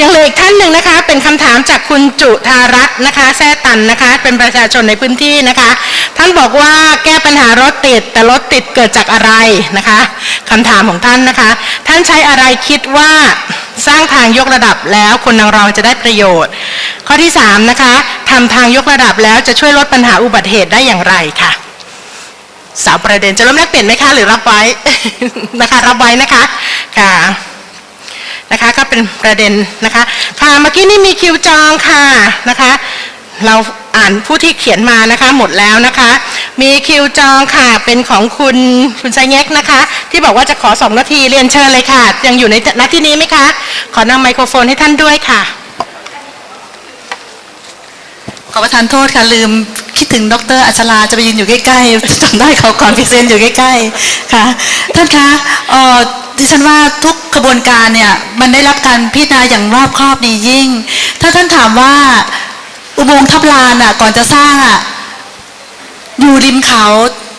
ยังเหลืออีกท่านหนึ่งนะคะ เป็นคำถามจากคุณจุธารัตน์นะคะแซ่ตันนะคะ เป็นประชาชนในพื้นที่นะคะ ท่านบอกว่าแก้ปัญหารถติดแต่รถติดเกิดจากอะไรนะคะคำถามของท่านนะคะ ท่านใช้อะไรคิดว่าสร้างทางยกระดับแล้วคนนางรองจะได้ประโยชน์ ข้อที่สามนะคะทำทางยกระดับแล้วจะช่วยลดปัญหาอุบัติเหตุได้อย่างไรค่ะสาวประเด็นจะเริ่มแลกเปลี่ยนไหมคะ หรือรับไว้นะคะ รับไว้นะคะค่ะ นะคะก็เป็นประเด็นนะคะค่ะเมื่อกี้นี่มีคิวจองค่ะนะคะเราอ่านผู้ที่เขียนมานะคะหมดแล้วนะคะ มีคิวจองค่ะเป็นของคุณคุณไซแงกนะคะ ที่บอกว่าจะขอสองนาทีเรียนเชิญเลยค่ะ ยังอยู่ในนาที่นี้ไหมคะ ขอนำไมโครโฟนให้ท่านด้วยค่ะ ขอประทานโทษค่ะ ลืมคิดถึงดรอัชราจะไปยืนอยู่ใกล้ๆจำได้เขาก่อนพรีเซนอยู่ใกล้ๆค่ะ ท่านคะเออ ดิฉันว่าทุกกระบวนการเนี่ยมันได้รับการพิจารณาอย่างรอบครอบดียิ่ง ถ้าท่านถามว่าอุโมงค์ทับลานอะก่อนจะสร้างอะอยู่ริมเขา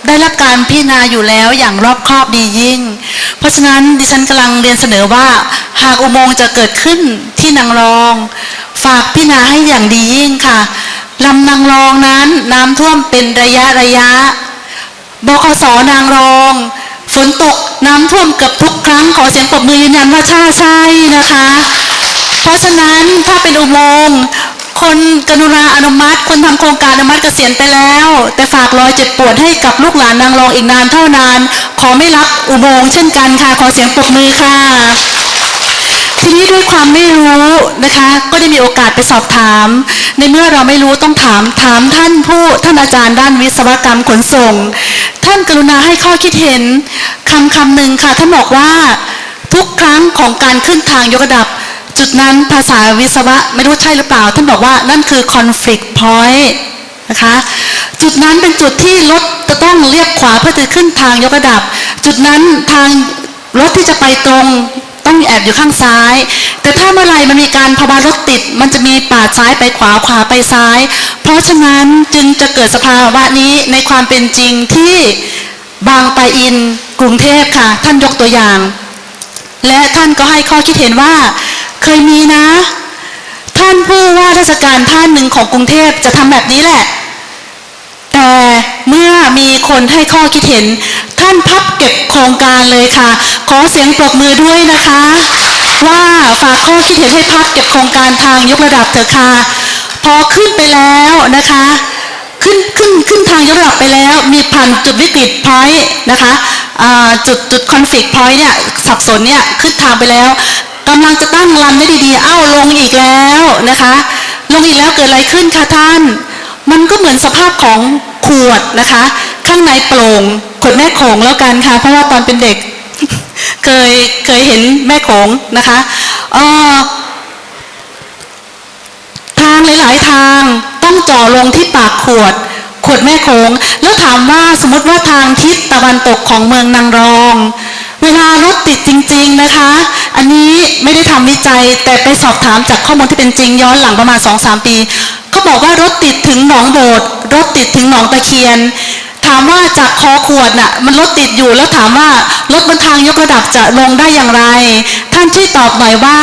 ได้รับการพิจารณาอยู่แล้วอย่างรอบครอบดียิ่ง เพราะฉะนั้นดิฉันกำลังเรียนเสนอว่า หากอุโมงค์จะเกิดขึ้นที่นางรอง ฝากพิจารณาให้อย่างดียิ่งค่ะลำนางรองนั้นน้ำท่วมเป็นระยะระยะบคสนางรอง ฝนตกน้ำท่วมเกือบทุกครั้งขอเสียงปรบมือยืนยันว่าใช่ใช่นะคะ เพราะฉะนั้นถ้าเป็นอุโมงค์คนกรุณาอนุมัติ คนทำโครงการอนุมัติเกษียณไปแล้ว แต่ฝากรอยเจ็บปวดให้กับลูกหลานนางรองอีกนานเท่านาน ขอไม่รับอุโมงค์เช่นกันค่ะ ขอเสียงปรบมือค่ะ ทีนี้ด้วยความไม่รู้นะคะ ก็ได้มีโอกาสไปสอบถาม ในเมื่อเราไม่รู้ต้องถามถามท่านผู้ท่านอาจารย์ด้านวิศวกรรมขนส่งานกรุณาให้ข้อคิดเห็นคำคำหนึ่งค่ะท่านบอกว่า ทุกครั้งของการขึ้นทางยกระดับ จุดนั้นภาษาวิศวะไม่รู้ใช่หรือเปล่า ท่านบอกว่านั่นคือ conflict point นะคะจุดนั้นเป็นจุดที่รถจะต้องเลียบขวาเพื่อจะขึ้นทางยกระดับ จุดนั้นทางรถที่จะไปตรงต้องแอบอยู่ข้างซ้าย แต่ถ้าเมื่อไหร่มันมีการภาวะรถติด มันจะมีปาดซ้ายไปขวาขวาไปซ้าย เพราะฉะนั้นจึงจะเกิดสภาวะนี้ในความเป็นจริงที่บางปะอินกรุงเทพค่ะ ท่านยกตัวอย่าง และท่านก็ให้ข้อคิดเห็นว่า เคยมีนะ ท่านผู้ว่าราชการท่านหนึ่งของกรุงเทพจะทำแบบนี้แหละ แต่เมื่อมีคนให้ข้อคิดเห็น ท่านพับเก็บโครงการเลยค่ะ ขอเสียงปรบมือด้วยนะคะ ว่าฝากข้อคิดเห็นให้พับเก็บโครงการทางยกระดับเถอะค่ะพอขึ้นไปแล้วนะคะ ขึ้นขึ้นขึ้นทางยกระดับไปแล้ว มีผ่านจุดวิกฤตพอยต์นะคะจุดจุดคอนฟ lict พอยต์เนี่ยสับสนเนี่ยขึ้นทางไปแล้วกำลังจะตั้งลำได้ดีๆ เอ้าลงอีกแล้วนะคะ ลงอีกแล้วเกิดอะไรขึ้นคะท่าน มันก็เหมือนสภาพของขวดนะคะ ข้างในโปร่งขวดแม่โขงแล้วกันค่ะ เพราะว่าตอนเป็นเด็ก เคยเคยเห็นแม่โขงนะคะทางหลาย ๆ ทางต้องจ่อลงที่ปากขวด ขวดแม่โขง แล้วถามว่าสมมติว่าทางทิศตะวันตกของเมืองนางรอง เวลารถติดจริง ๆ นะคะ อันนี้ไม่ได้ทำวิจัยแต่ไปสอบถามจากข้อมูลที่เป็นจริงย้อนหลังประมาณ 2-3 ปี เขาบอกว่ารถติดถึงหนองโบดรถติดถึงหนองตะเคียน ถามว่าจากคอขวดน่ะมันรถติดอยู่แล้วถามว่ารถบนทางยกระดับจะลงได้อย่างไร ท่านช่วยตอบหน่อยว่า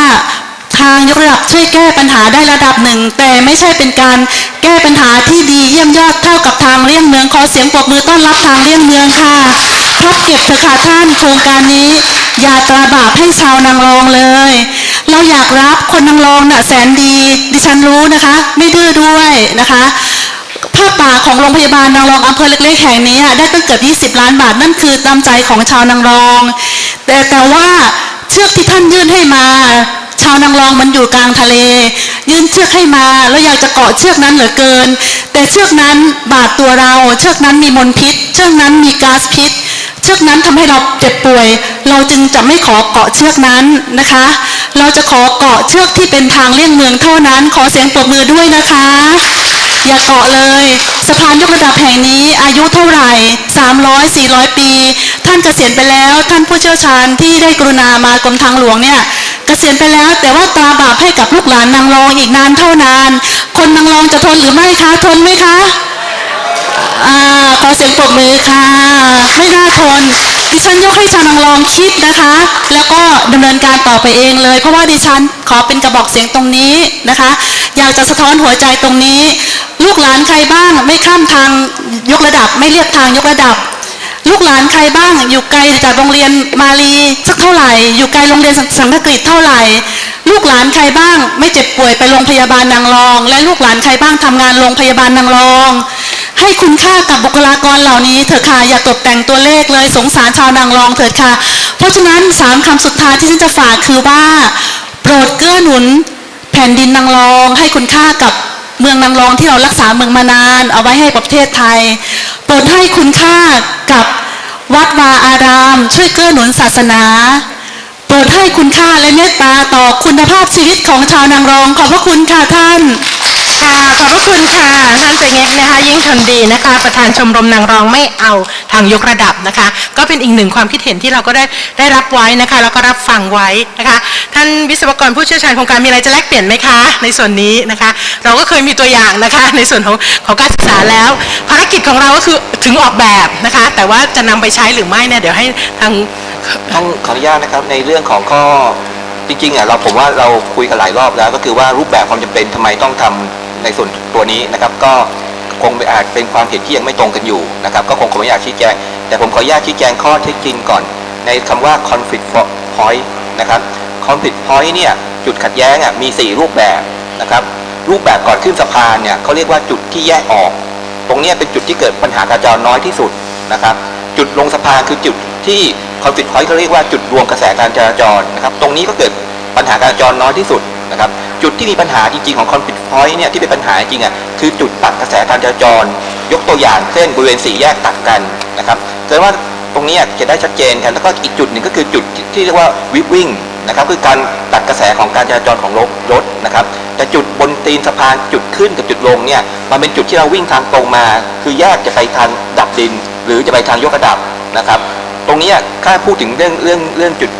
ทางยกระดับช่วยแก้ปัญหาได้ระดับหนึ่ง แต่ไม่ใช่เป็นการแก้ปัญหาที่ดีเยี่ยมยอดเท่ากับทางเลี่ยงเมืองขอเสียงปรบมือต้อนรับทางเลี่ยงเมืองค่ะพับเก็บเถอะค่ะท่านโครงการนี้อย่าตราบาปให้ชาวนางรองเลย เราอยากรับคนนางรองน่ะแสนดีดิฉันรู้นะคะ ไม่ดื้อด้วยนะคะ ผ้าป่าของโรงพยาบาลนางรองอำเภอเล็กๆแห่งนี้ได้ตั้งเกือบ20 ล้านบาทนั่นคือน้ำใจของชาวนางรอง แต่แต่ว่าเชือกที่ท่านยื่นให้มาชาวนางรองมันอยู่กลางทะเล ยื่นเชือกให้มาแล้วอยากจะเกาะเชือกนั้นเหลือเกิน แต่เชือกนั้นบาดตัวเรา เชือกนั้นมีมลพิษ เชือกนั้นมีก๊าซพิษ เชือกนั้นทำให้เราเจ็บป่วย เราจึงจะไม่ขอเกาะเชือกนั้นนะคะ เราจะขอเกาะเชือกที่เป็นทางเลี่ยงเมืองเท่านั้น ขอเสียงปรบมือด้วยนะคะ อย่าเกาะเลย สะพานยกระดับแห่งนี้อายุเท่าไหร่ 300 400 ปี ท่านเกษียณไปแล้วท่านผู้เชี่ยวชาญที่ได้กรุณามากรมทางหลวงเนี่ยเกษียณไปแล้ว แต่ว่าตาบาปให้กับลูกหลานนางรองอีกนานเท่านาน คนนางรองจะทนหรือไม่คะทนไหมคะอ่าขอเสียงปรบมือค่ะ ไม่น่าทนดิฉันยกให้ชาวนางรองคิดนะคะ แล้วก็ดำเนินการต่อไปเองเลย เพราะว่าดิฉันขอเป็นกระบอกเสียงตรงนี้นะคะ อยากจะสะท้อนหัวใจตรงนี้ ลูกหลานใครบ้างไม่ข้ามทางยกระดับ ไม่เรียกทางยกระดับ ลูกหลานใครบ้าง อยู่ไกลจากโรงเรียนมาลีสักเท่าไหร่ อยู่ไกลโรงเรียนสังฆกฤษเท่าไหร่ ลูกหลานใครบ้าง ไม่เจ็บป่วยไปโรงพยาบาลนางรอง และลูกหลานใครบ้างทำงานโรงพยาบาลนางรอง ให้คุณค่ากับบุคลากรเหล่านี้เถิดค่ะอย่าตกแต่งตัวเลขเลยสงสารชาวนางรองเถิดค่ะ เพราะฉะนั้นสามคำสุดท้ายที่ฉันจะฝากคือว่า โปรดเกื้อหนุนแผ่นดินนางรอง ให้คุณค่ากับ เมืองนางรองที่เรารักษาเมืองมานาน เอาไว้ให้ประเทศไทยโปรดให้คุณค่ากับวัดวาอาราม ช่วยเกื้อหนุนศาสนาโปรดให้คุณค่าและเมตตาต่อคุณภาพชีวิตของชาวนางรองขอบพระคุณค่ะท่านค่ะขอบพระคุณค่ะท่านเจเง็กนะคะยิ่งทนดีนะคะ ประธานชมรมนางรองไม่เอา ทางยกระดับนะคะ ก็เป็นอีกหนึ่งความคิดเห็นที่เราก็ได้ได้รับไว้นะคะแล้วก็รับฟังไว้นะคะท่านวิศวกรผู้เชี่ยวชาญโครงการมีอะไรจะแลกเปลี่ยนไหมคะ ในส่วนนี้นะคะ เราก็เคยมีตัวอย่างนะคะในส่วนของของการศึกษาแล้ว ภารกิจของเราก็คือถึงออกแบบนะคะ แต่ว่าจะนำไปใช้หรือไม่เนี่ยเดี๋ยวให้ทางต้องขออนุญาตนะครับในเรื่องของข้อจริงๆอะเราผมว่าเราคุยกันหลายรอบแล้ว ก็คือว่ารูปแบบความจำเป็นทำไมต้องทำในส่วนตัวนี้นะครับ ก็ คงอาจเป็นความเห็นที่ยังไม่ตรงกันอยู่นะครับก็คงไม่อยากชี้แจง แต่ผมขออนุญาตชี้แจงข้อเท็จจริงก่อน ในคำว่า conflict point นะครับ conflict point เนี่ยจุดขัดแย้งอะมี 4 รูปแบบนะครับรูปแบบก่อนขึ้นสะพานเนี่ยเขาเรียกว่าจุดที่แยกออก ตรงนี้เป็นจุดที่เกิดปัญหาการจราจรน้อยที่สุดนะครับจุดลงสะพานคือจุดที่คอนฟ lict point เขาเรียกว่าจุดรวมกระแสการจราจรนะครับตรงนี้ก็เกิดปัญหาการจราจรน้อยที่สุดนะครับ จุดที่มีปัญหาจริงๆของคอนฟ lict point เนี่ยที่เป็นปัญหาจริงอะคือจุดตัดกระแสการจราจร ยกตัวอย่างเช่นบริเวณสี่แยกตัดกันนะครับแสดงว่าตรงนี้ยจะได้ชัดเจนกันแล้วก็อีกจุดหนึ่งก็คือจุดที่เรียกว่าวิบวิ่งนะครับคือการตัดกระแสของการจราจรของรถรถนะครับแต่จุดบนตีนสะพานจุดขึ้นกับจุดลงเนี่ยมันเป็นจุดที่เราวิ่งทางตรงมา คือแยกจะไปทางดับดิน หรือจะไปทางยกระดับนะครับ ตรงนี้ถ้าพูดถึงเรื่องเรื่องเรื่องจุด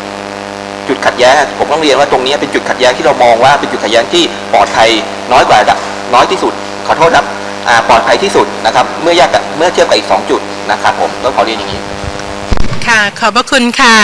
จุดขัดแย้งผมต้องเรียนว่าตรงนี้เป็นจุดขัดแย้งที่เรามองว่าเป็นจุดขัดแย้งที่ปลอดภัยน้อยกว่าระดับน้อยที่สุด ขอโทษครับปลอดภัยที่สุดนะครับ เมื่อแยกกับเมื่อเทียบกับอีกสองจุดนะครับผมต้องขอเรียนอย่างนี้ ค่ะ ขอบพระคุณค่ะ